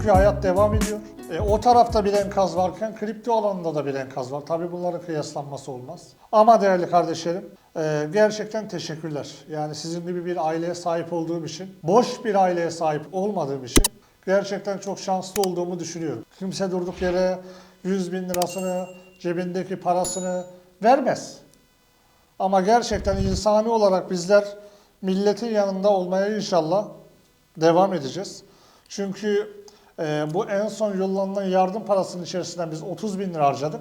Çünkü hayat devam ediyor. E, o tarafta bir enkaz varken kripto alanında da bir enkaz var. Tabii bunların kıyaslanması olmaz. Ama değerli kardeşlerim e, gerçekten teşekkürler. Yani sizin gibi bir aileye sahip olduğum için, boş bir aileye sahip olmadığım için gerçekten çok şanslı olduğumu düşünüyorum. Kimse durduk yere 100 bin lirasını, cebindeki parasını vermez. Ama gerçekten insani olarak bizler milletin yanında olmaya inşallah devam edeceğiz. Çünkü e, bu en son yollanan yardım parasının içerisinden biz 30 bin lira harcadık.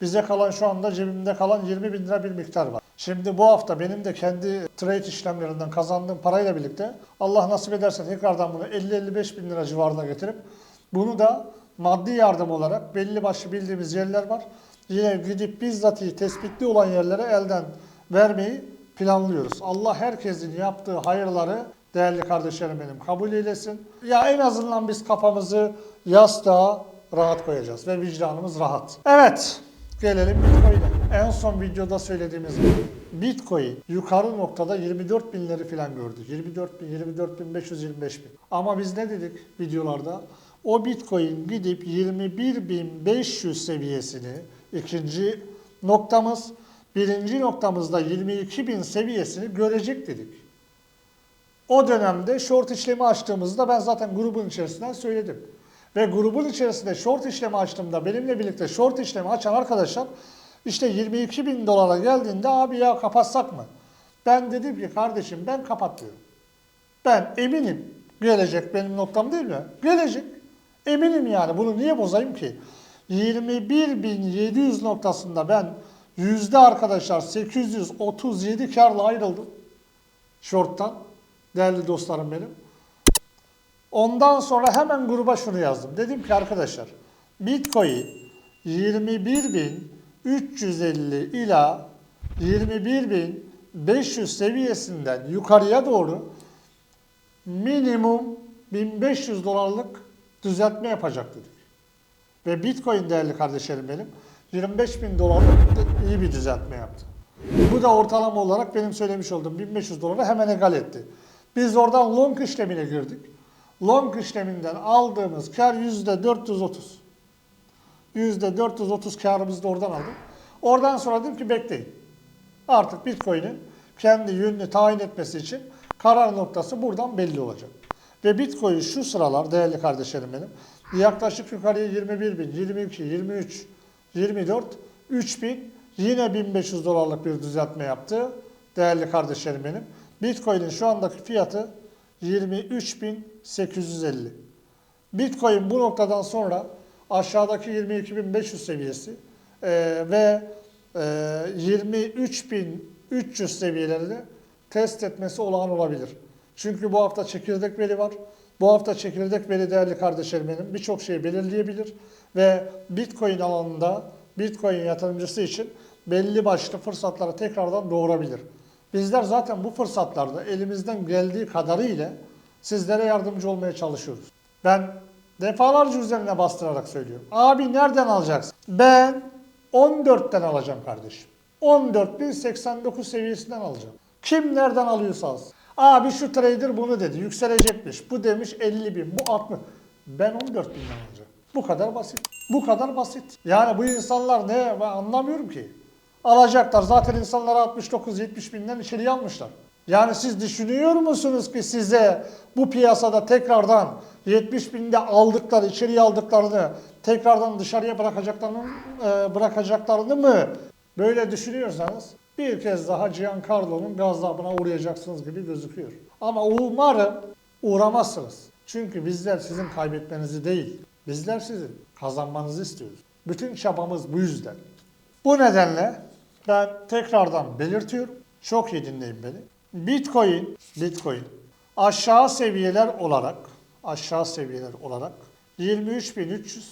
Bize kalan şu anda cebimde kalan 20 bin lira bir miktar var. Şimdi bu hafta benim de kendi trade işlemlerinden kazandığım parayla birlikte Allah nasip ederse tekrardan bunu 50-55 bin lira civarına getirip bunu da maddi yardım olarak belli başlı bildiğimiz yerler var. Yine gidip bizzatihi tespitli olan yerlere elden vermeyi planlıyoruz. Allah herkesin yaptığı hayırları değerli kardeşlerim benim kabul eylesin. Ya en azından biz kafamızı yastığa rahat koyacağız ve vicdanımız rahat. Evet, gelelim Bitcoin'e. En son videoda söylediğimiz gibi Bitcoin yukarı noktada 24 binleri falan gördü. 24 bin, 24 bin, 525 bin. Ama biz ne dedik videolarda? O Bitcoin gidip 21 bin 500 seviyesini ikinci noktamız, birinci noktamızda 22 bin seviyesini görecek dedik. O dönemde short işlemi açtığımızda ben zaten grubun içerisinden söyledim. Ve grubun içerisinde short işlemi açtığımda benimle birlikte short işlemi açan arkadaşlar işte 22 bin dolara geldiğinde abi ya kapatsak mı? Ben dedim ki kardeşim ben kapatmıyorum. Ben eminim gelecek benim noktam değil mi? Gelecek. Eminim yani bunu niye bozayım ki? 21.700 noktasında ben yüzde arkadaşlar 837 karla ayrıldım. Short'tan. Değerli dostlarım benim. Ondan sonra hemen gruba şunu yazdım. Dedim ki arkadaşlar Bitcoin 21.350 ila 21.500 seviyesinden yukarıya doğru minimum 1500 dolarlık düzeltme yapacak dedik. Ve Bitcoin değerli kardeşlerim benim 25 bin dolarlık iyi bir düzeltme yaptı. Bu da ortalama olarak benim söylemiş olduğum 1500 dolara hemen egal etti. Biz oradan long işlemine girdik. Long işleminden aldığımız kar %430. %430 karımızı da oradan aldık. Oradan sonra dedim ki bekleyin. Artık Bitcoin'in kendi yönünü tayin etmesi için karar noktası buradan belli olacak. Ve Bitcoin şu sıralar değerli kardeşlerim benim yaklaşık yukarıya 21 bin, 22, 23, 24, 3 bin yine 1500 dolarlık bir düzeltme yaptı değerli kardeşlerim benim. Bitcoin'in şu andaki fiyatı 23.850. Bitcoin bu noktadan sonra aşağıdaki 22.500 seviyesi e, ve e, 23.300 seviyelerini test etmesi olağan olabilir. Çünkü bu hafta çekirdek veri var. Bu hafta çekirdek veri değerli kardeşlerim benim birçok şeyi belirleyebilir ve Bitcoin alanında Bitcoin yatırımcısı için belli başlı fırsatları tekrardan doğurabilir. Bizler zaten bu fırsatlarda elimizden geldiği kadarıyla sizlere yardımcı olmaya çalışıyoruz. Ben defalarca üzerine bastırarak söylüyorum. Abi nereden alacaksın? Ben 14'ten alacağım kardeşim. 14.089 seviyesinden alacağım. Kim nereden alıyorsa alsın. Abi şu trader bunu dedi. Yükselecekmiş. Bu demiş 50 bin. Bu 60. Ben 14 binden alacağım. Bu kadar basit. Bu kadar basit. Yani bu insanlar ne ben anlamıyorum ki. Alacaklar. Zaten insanları 69-70 binden içeriye almışlar. Yani siz düşünüyor musunuz ki size bu piyasada tekrardan 70 binde aldıkları, içeriye aldıklarını tekrardan dışarıya bırakacaklarını, e, bırakacaklarını mı böyle düşünüyorsanız bir kez daha Giancarlo'nun gazabına uğrayacaksınız gibi gözüküyor. Ama umarım uğramazsınız. Çünkü bizler sizin kaybetmenizi değil, bizler sizin kazanmanızı istiyoruz. Bütün çabamız bu yüzden. Bu nedenle ben tekrardan belirtiyorum. Çok iyi dinleyin beni. Bitcoin, Bitcoin aşağı seviyeler olarak aşağı seviyeler olarak 23.300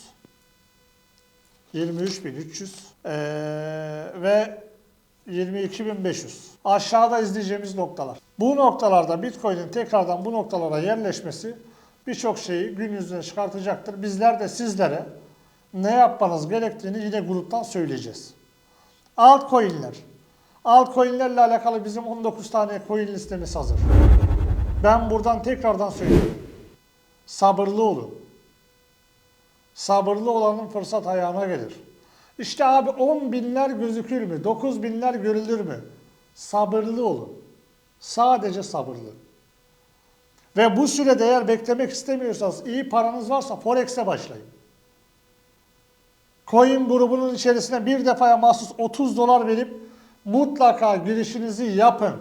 23.300 ee, ve 22.500. Aşağıda izleyeceğimiz noktalar. Bu noktalarda Bitcoin'in tekrardan bu noktalara yerleşmesi birçok şeyi gün yüzüne çıkartacaktır. Bizler de sizlere ne yapmanız gerektiğini yine gruptan söyleyeceğiz. Altcoin'ler. Altcoin'lerle alakalı bizim 19 tane coin listemiz hazır. Ben buradan tekrardan söylüyorum. Sabırlı olun. Sabırlı olanın fırsat ayağına gelir. İşte abi 10 binler gözükür mü? 9 binler görülür mü? Sabırlı olun. Sadece sabırlı. Ve bu sürede eğer beklemek istemiyorsanız, iyi paranız varsa Forex'e başlayın. Coin grubunun içerisine bir defaya mahsus 30 dolar verip mutlaka girişinizi yapın.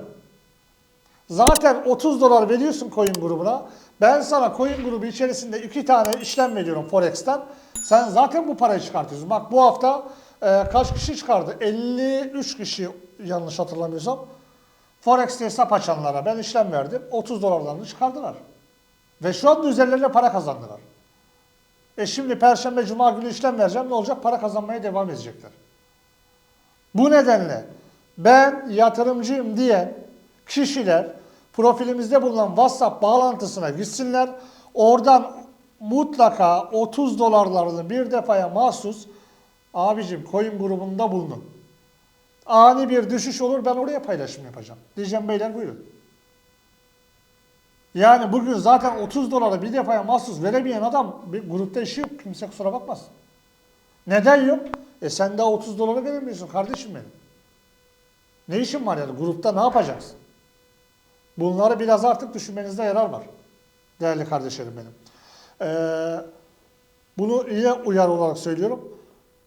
Zaten 30 dolar veriyorsun coin grubuna. Ben sana coin grubu içerisinde iki tane işlem veriyorum Forex'ten. Sen zaten bu parayı çıkartıyorsun. Bak bu hafta e, kaç kişi çıkardı? 53 kişi yanlış hatırlamıyorsam. Forex'te hesap açanlara ben işlem verdim. 30 dolarlarını çıkardılar. Ve şu anda üzerlerine para kazandılar. E şimdi Perşembe, Cuma günü işlem vereceğim. Ne olacak? Para kazanmaya devam edecekler. Bu nedenle ben yatırımcıyım diyen kişiler profilimizde bulunan WhatsApp bağlantısına gitsinler. Oradan mutlaka 30 dolarlarını bir defaya mahsus abicim coin grubunda bulunun. Ani bir düşüş olur ben oraya paylaşım yapacağım. Diyeceğim beyler buyurun. Yani bugün zaten 30 dolara bir defaya mahsus veremeyen adam bir grupta işi yok. Kimse kusura bakmasın. Neden yok? E sen daha 30 dolara veremiyorsun kardeşim benim. Ne işin var yani grupta ne yapacaksın? Bunları biraz artık düşünmenizde yarar var. Değerli kardeşlerim benim. Ee, bunu yine uyarı olarak söylüyorum.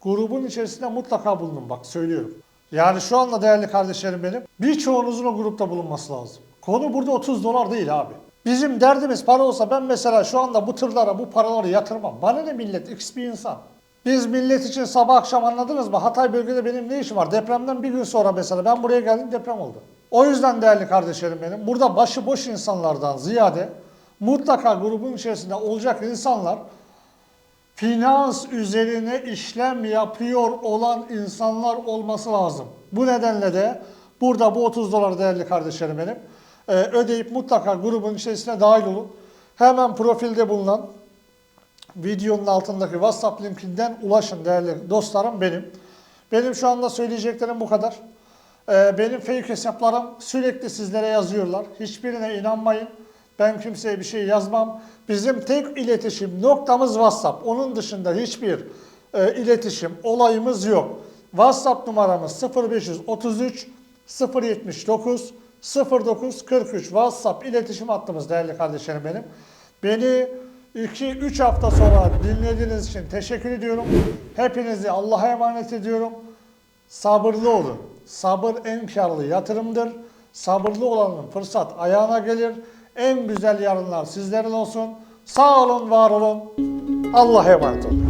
Grubun içerisinde mutlaka bulunun bak söylüyorum. Yani şu anda değerli kardeşlerim benim birçoğunuzun o grupta bulunması lazım. Konu burada 30 dolar değil abi. Bizim derdimiz para olsa ben mesela şu anda bu tırlara bu paraları yatırmam. Bana ne millet x bir insan. Biz millet için sabah akşam anladınız mı? Hatay bölgede benim ne işim var? Depremden bir gün sonra mesela ben buraya geldim deprem oldu. O yüzden değerli kardeşlerim benim burada başıboş insanlardan ziyade mutlaka grubun içerisinde olacak insanlar finans üzerine işlem yapıyor olan insanlar olması lazım. Bu nedenle de burada bu 30 dolar değerli kardeşlerim benim e, ödeyip mutlaka grubun içerisine dahil olun. Hemen profilde bulunan videonun altındaki WhatsApp linkinden ulaşın değerli dostlarım benim. Benim şu anda söyleyeceklerim bu kadar. Ee, benim fake hesaplarım sürekli sizlere yazıyorlar. Hiçbirine inanmayın. Ben kimseye bir şey yazmam. Bizim tek iletişim noktamız WhatsApp. Onun dışında hiçbir e, iletişim olayımız yok. WhatsApp numaramız 0533 079 09 43 WhatsApp iletişim hattımız değerli kardeşlerim benim. Beni 2-3 hafta sonra dinlediğiniz için teşekkür ediyorum. Hepinizi Allah'a emanet ediyorum. Sabırlı olun. Sabır en karlı yatırımdır. Sabırlı olanın fırsat ayağına gelir. En güzel yarınlar sizlerin olsun. Sağ olun, var olun. Allah'a emanet olun.